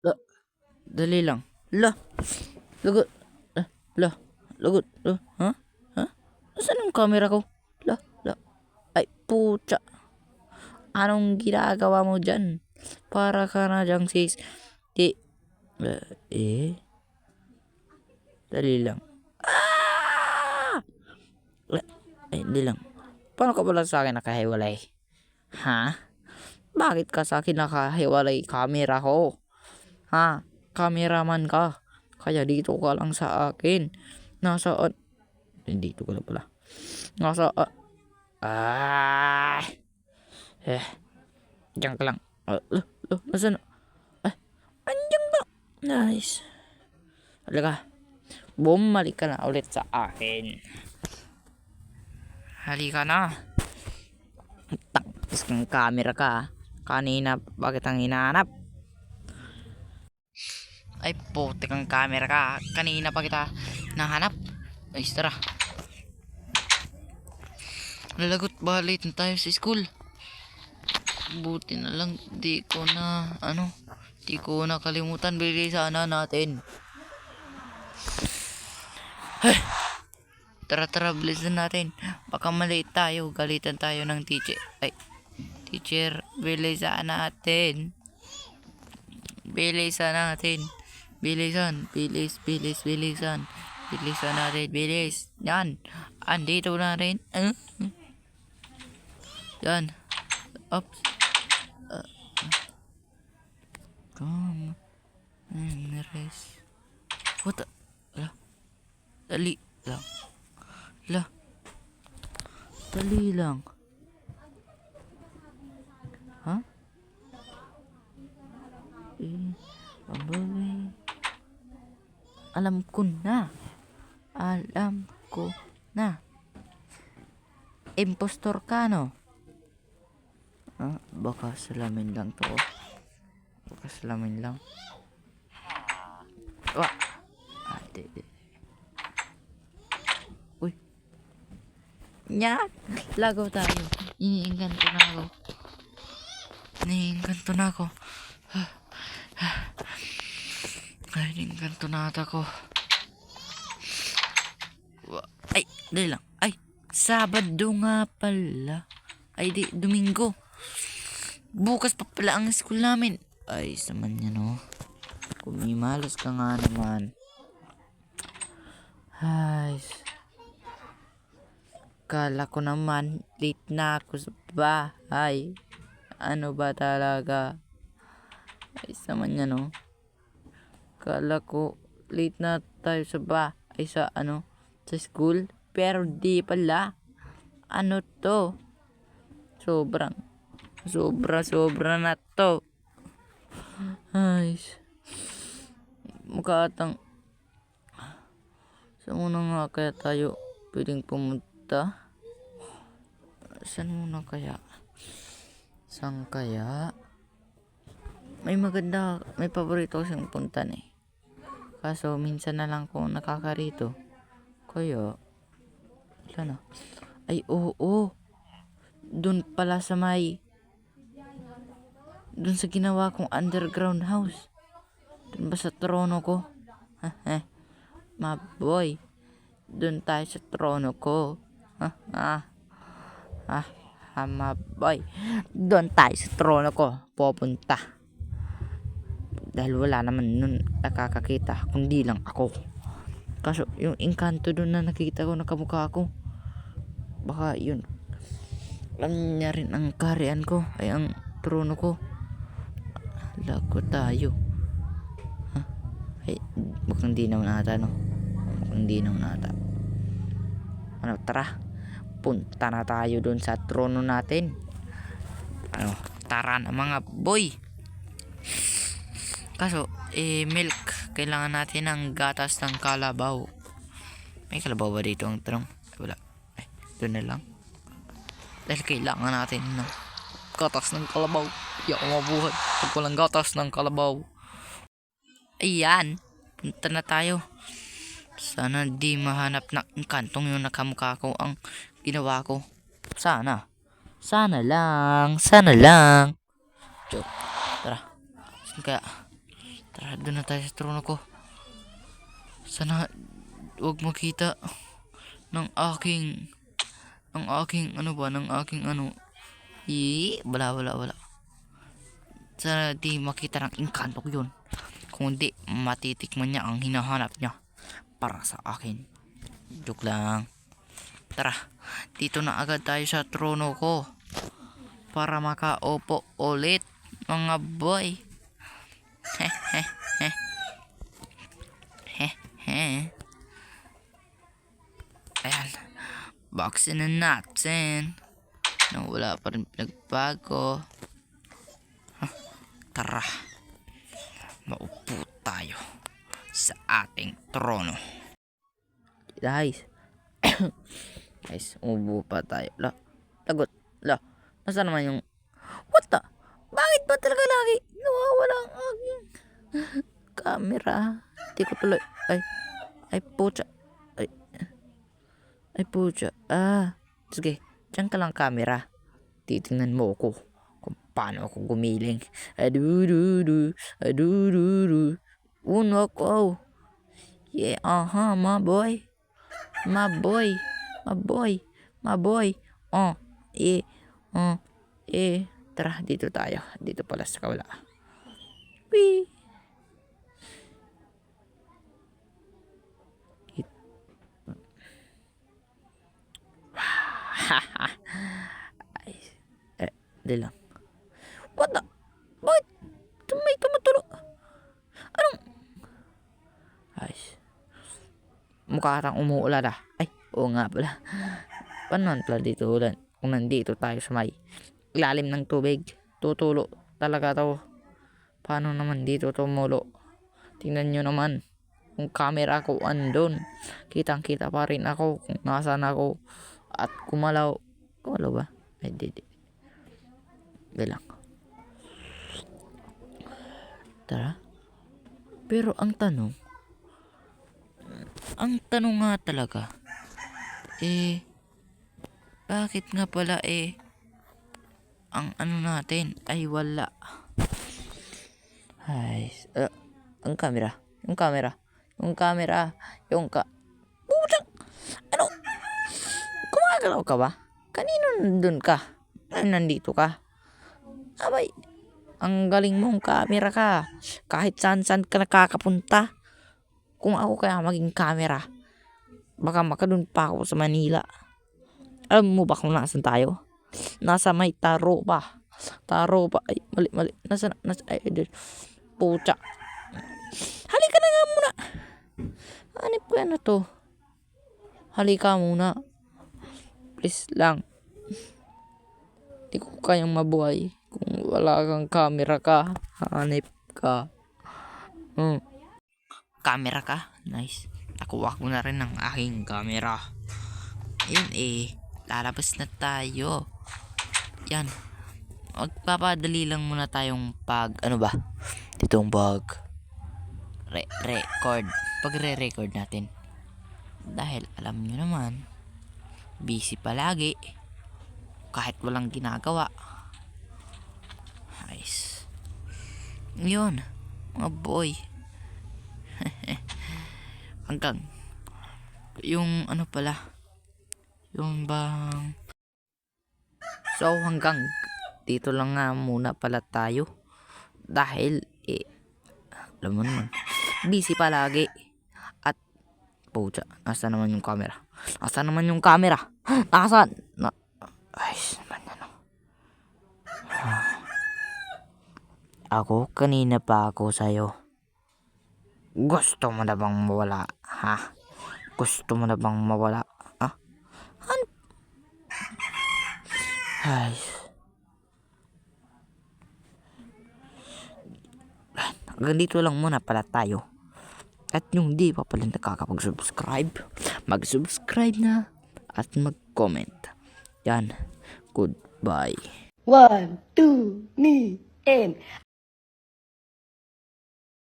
La, dali lang. La, lagot. La, la, lagot. La, ha? Ha? Nasaan yung camera ko? La, la. Ay, pucha. Anong ginagawa mo dyan? Para ka na dyang sis. Di, eh, eh? Dali lang. Ah! La, ay, hindi lang. Paano ka pala sa akin nakahiwalay? Ha? Bakit ka sa akin nakahiwalay camera ko? Ha? Cameraman ka. Kaya dito ka lang sa akin. Nasaan? Eh, dito ka na pala. Nasa... ah ah. Eh. Diyan ka lang. Uh, uh, nasaan? Ah, andyan ka. Nice. Halika. Bumalik ka na ulit sa akin. Halika na. Tapos kang camera ka. Kanina, bakit ang hinahanap? Ay, putik ang camera ka. Kanina pa kita nahanap. Ay, tara. Lalagot ba late na tayo sa school? Buti na lang di ko na ano, di ko na kalimutan bili sana natin. Ay, tara tara bilisan natin. Baka maliit tayo, galitan tayo ng teacher. Ay, teacher, bilisan natin. Bilisan natin. Bilisan, bilis, bilis, bilisan. Bilisan natin, bilis. Yan. Andito na rin. Uh, yan. Ups. Uh, come. Mm, rest. What the? La. Dali lang. La. Dali lang. Ha? Eh, pabaway. Alam ko na. Alam ko na. Impostor ka, no? Ah, baka salamin lang to. Baka salamin lang. Wah! Ah, di, di. Uy. Nyak! Lagaw tayo. Iniingganto na ako. Iniingganto na ako. Ay, iniingganto na ata ko. Wa- Ay, dali lang. Ay, Sabado nga pala. Ay, di, Domingo. Bukas pa pala ang school namin. Ay, saman niya, no? Kumimalas ka nga naman. Ay. Kala ko naman, late na ako sa bahay. Ano ba talaga? Ay, saman niya, no? Kala ko, late na tayo sa bahay, sa ano, sa school. Pero di pala. Ano to? Sobrang, sobra, sobra na to. Ay, mukhatang, saan muna nga kaya tayo pwedeng pumunta? Saan muna kaya? Saan kaya? May maganda, may paborito kasing puntan eh. Kaso minsan na lang kung nakakarito. Kaya, wala. Ay, oo, oo. Doon pala sa may, doon sa ginawa kong underground house. Doon ba sa trono ko? eh, maboy. Doon tayo sa trono ko. Ha, ah, ah, ah, maboy. Doon tayo sa trono ko. Pupunta. Dahil wala naman nun nakakakita, kundi lang ako. Kaso, yung engkanto doon na nakita ko, nakamukha ko. Baka yun. Alam niya rin ang karian ko, ay ang trono ko. Lago tayo. Ha? Ay, mukhang di naman ata, no? Mukhang di naman ata. Ano, tara. Punta na tayo doon sa trono natin. Ano, tara na mga boy. Kaso, eh, milk. Kailangan natin ng gatas ng kalabaw. May kalabaw ba dito ang tanong? Wala. Ay, doon na lang. Dahil kailangan natin ng gatas ng kalabaw. Di ako mabuhat pag walang gatas ng kalabaw. Ayan. Punta na tayo. Sana di mahanap na kantong yung nakamukha ko ang ginawa ko. Sana. Sana lang. Sana lang. Joke. Tara. Saan kaya? Tara, doon na tayo sa trono ko. Sana huwag makita ng aking ng aking ano ba ng aking ano. I wala wala wala. Sana di makita ng inkanto ko yun. Kung hindi matitikman niya ang hinahanap niya para sa akin. Joke lang. Tara dito na agad tayo sa trono ko para makaupo ulit mga boy boxin na natin nang wala pa rin pinagbago. Huh, tara. Maupo tayo sa ating trono. Guys. Guys umubo pa tayo. La lagot. La nasa naman yung what the? Bakit ba talaga lagi nawawala ang aking camera? Di ko tuloy ay ay pucha ay pucha ah sige Diyan ka lang camera. Titingnan mo ako kung paano ako gumiling. Adududu, adududu. Uno ko. Yeah, aha, my boy. My boy. My boy. My boy. Oh, eh, oh, eh. Tara, dito tayo. Dito pala sa kawala. Wee. Ay, eh, di lang. What the? Bakit? May tumutulo. Anong? Ay. Mukha kang umuulan ah. Ay, oo nga pala. Paano pala dito ulan? Kung nandito tayo sa may ilalim ng tubig. Tutulo talaga to. Paano naman dito tumulo? Tingnan nyo naman. Kung camera ko andun. Kitang kita pa rin ako kung nasaan ako. At kumalaw. Kumalaw ba? Ay, di, di. Bilang. Tara. Pero ang tanong, ang tanong nga talaga, eh, bakit nga pala eh, ang ano natin ay wala. Ay, uh, ang camera, yung camera, yung camera, yung ka... Putang! Ano? Gumagalaw ka ba? Kanino nandun ka? Nandito ka? Abay, ang galing mong camera ka. Kahit saan saan ka nakakapunta. Kung ako kaya maging camera, baka makadun pa ako sa Manila. Alam mo ba kung nasan tayo? Nasa may taro pa. Taro pa. Ay, mali, mali. Nasa, nasa, ay, ay, pucha. Halika na nga muna. Hanip ko na to. Halika muna. Please lang. Di ko kayang mabuhay wala kang camera ka. Hanip ka. Hmm. Camera ka? Nice. Nakuha ko na rin ang aking camera. Ayun eh. Lalabas na tayo. Yan. Magpapadali lang muna tayong pag... Ano ba? Ditong pag... Re record. Pag re-record natin. Dahil alam nyo naman, busy palagi. Kahit walang ginagawa. Nice. Yun. Mga boy. Hanggang. Yung ano pala. Yung bang... So hanggang dito lang nga muna pala tayo. Dahil eh, alam mo naman, busy palagi. At, pucha, nasa naman yung camera? Nasa naman yung camera? Nasaan? Na, ay, naman ano. Ako, kanina pa ako sa'yo. Gusto mo na bang mawala, ha? Gusto mo na bang mawala, ha? Han? Ay. Hanggang dito lang muna pala tayo. At yung di pa pala nakakapag-subscribe, mag-subscribe na at mag-comment. Yan. Goodbye. One, two, me, and